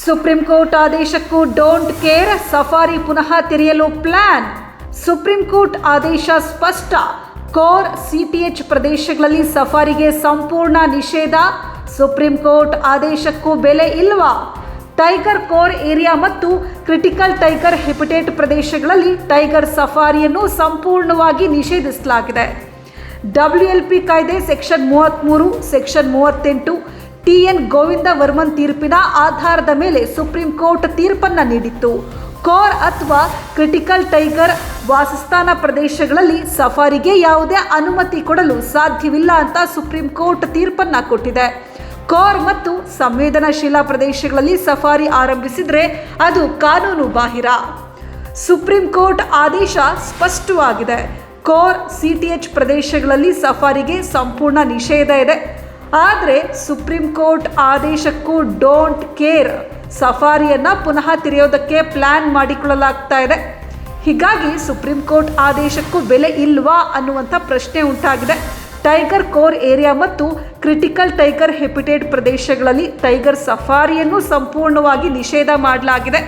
Supreme court ಆದೇಶಕ್ಕೂ don't care safari ಪುನಃ ತೆರೆಯಲು ಪ್ಲಾನ್ ಸುಪ್ರೀಂ ಕೋರ್ಟ್ ಆದೇಶ ಸ್ಪಷ್ಟ. ಕೋರ್ ಸಿಟಿಎಚ್ ಪ್ರದೇಶಗಳಲ್ಲಿ ಸಫಾರಿಗೆ ಸಂಪೂರ್ಣ ನಿಷೇಧ. ಸುಪ್ರೀಂ ಕೋರ್ಟ್ ಆದೇಶಕ್ಕೂ ಬೆಲೆ ಇಲ್ವಾ? ಟೈಗರ್ ಕೋರ್ ಏರಿಯಾ ಮತ್ತು ಕ್ರಿಟಿಕಲ್ ಟೈಗರ್ ಹೆಬಿಟೇಟ್ ಪ್ರದೇಶಗಳಲ್ಲಿ ಟೈಗರ್ ಸಫಾರಿಯನ್ನು ಸಂಪೂರ್ಣವಾಗಿ ನಿಷೇಧಿಸಲಾಗಿದೆ. ಡಬ್ಲ್ಯೂ ಎಲ್ ಪಿ ಕಾಯ್ದೆ ಸೆಕ್ಷನ್ ಮೂವತ್ತ್ಮೂರು ಸೆಕ್ಷನ್ ಮೂವತ್ತೆಂಟು ಟಿ ಎನ್ ಗೋವಿಂದ ವರ್ಮನ್ ತೀರ್ಪಿನ ಆಧಾರದ ಮೇಲೆ ಸುಪ್ರೀಂ ಕೋರ್ಟ್ ತೀರ್ಪನ್ನು ನೀಡಿತ್ತು. ಕೋರ್ ಅಥವಾ ಕ್ರಿಟಿಕಲ್ ಟೈಗರ್ ವಾಸಸ್ಥಾನ ಪ್ರದೇಶಗಳಲ್ಲಿ ಸಫಾರಿಗೆ ಯಾವುದೇ ಅನುಮತಿ ಕೊಡಲು ಸಾಧ್ಯವಿಲ್ಲ ಅಂತ ಸುಪ್ರೀಂ ಕೋರ್ಟ್ ತೀರ್ಪನ್ನು ಕೊಟ್ಟಿದೆ. ಕೋರ್ ಮತ್ತು ಸಂವೇದನಾಶೀಲ ಪ್ರದೇಶಗಳಲ್ಲಿ ಸಫಾರಿ ಆರಂಭಿಸಿದರೆ ಅದು ಕಾನೂನು ಬಾಹಿರ. ಸುಪ್ರೀಂ ಕೋರ್ಟ್ ಆದೇಶ ಸ್ಪಷ್ಟವಾಗಿದೆ. ಕೋರ್ ಸಿಟಿಎಚ್ ಪ್ರದೇಶಗಳಲ್ಲಿ ಸಫಾರಿಗೆ ಸಂಪೂರ್ಣ ನಿಷೇಧ ಇದೆ. ಆದರೆ ಸುಪ್ರೀಂ ಕೋರ್ಟ್ ಆದೇಶಕ್ಕೂ ಡೋಂಟ್ ಕೇರ್. ಸಫಾರಿಯನ್ನು ಪುನಃ ತೆರೆಯೋದಕ್ಕೆ ಪ್ಲ್ಯಾನ್ ಮಾಡಿಕೊಳ್ಳಲಾಗ್ತಾ ಇದೆ. ಹೀಗಾಗಿ ಸುಪ್ರೀಂ ಕೋರ್ಟ್ ಆದೇಶಕ್ಕೂ ಬೆಲೆ ಇಲ್ವಾ ಅನ್ನುವಂಥ ಪ್ರಶ್ನೆ ಉಂಟಾಗಿದೆ. ಟೈಗರ್ ಕೋರ್ ಏರಿಯಾ ಮತ್ತು ಕ್ರಿಟಿಕಲ್ ಟೈಗರ್ ಹೆಪಿಟೇಟ್ ಪ್ರದೇಶಗಳಲ್ಲಿ ಟೈಗರ್ ಸಫಾರಿಯನ್ನು ಸಂಪೂರ್ಣವಾಗಿ ನಿಷೇಧ ಮಾಡಲಾಗಿದೆ.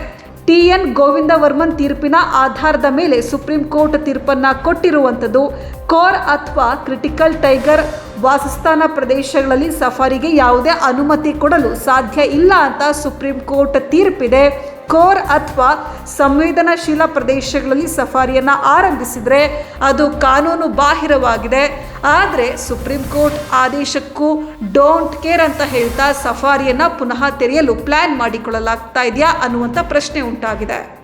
ಟಿ ಎನ್ ಗೋವಿಂದ ವರ್ಮನ್ ತೀರ್ಪಿನ ಆಧಾರದ ಮೇಲೆ ಸುಪ್ರೀಂ ಕೋರ್ಟ್ ತೀರ್ಪನ್ನು ಕೊಟ್ಟಿರುವಂಥದ್ದು ಕೋರ್ ಅಥವಾ ಕ್ರಿಟಿಕಲ್ ಟೈಗರ್ ವಾಸಸ್ಥಾನ ಪ್ರದೇಶಗಳಲ್ಲಿ ಸಫಾರಿಗೆ ಯಾವುದೇ ಅನುಮತಿ ಕೊಡಲು ಸಾಧ್ಯ ಇಲ್ಲ ಅಂತ ಸುಪ್ರೀಂ ಕೋರ್ಟ್ ತೀರ್ಪಿದೆ. ಕೋರ್ ಅಥವಾ ಸಂವೇದನಾಶೀಲ ಪ್ರದೇಶಗಳಲ್ಲಿ ಸಫಾರಿಯನ್ನು ಆರಂಭಿಸಿದರೆ ಅದು ಕಾನೂನು ಬಾಹಿರವಾಗಿದೆ. ಆದರೆ ಸುಪ್ರೀಂ ಕೋರ್ಟ್ ಆದೇಶಕ್ಕೂ ಡೋಂಟ್ ಕೇರ್ ಅಂತ ಹೇಳ್ತಾ ಸಫಾರಿಯನ್ನು ಪುನಃ ತೆರೆಯಲು ಪ್ಲ್ಯಾನ್ ಮಾಡಿಕೊಳ್ಳಲಾಗ್ತಾ ಇದೆಯಾ ಅನ್ನುವಂಥ ಪ್ರಶ್ನೆ ಉಂಟಾಗಿದೆ.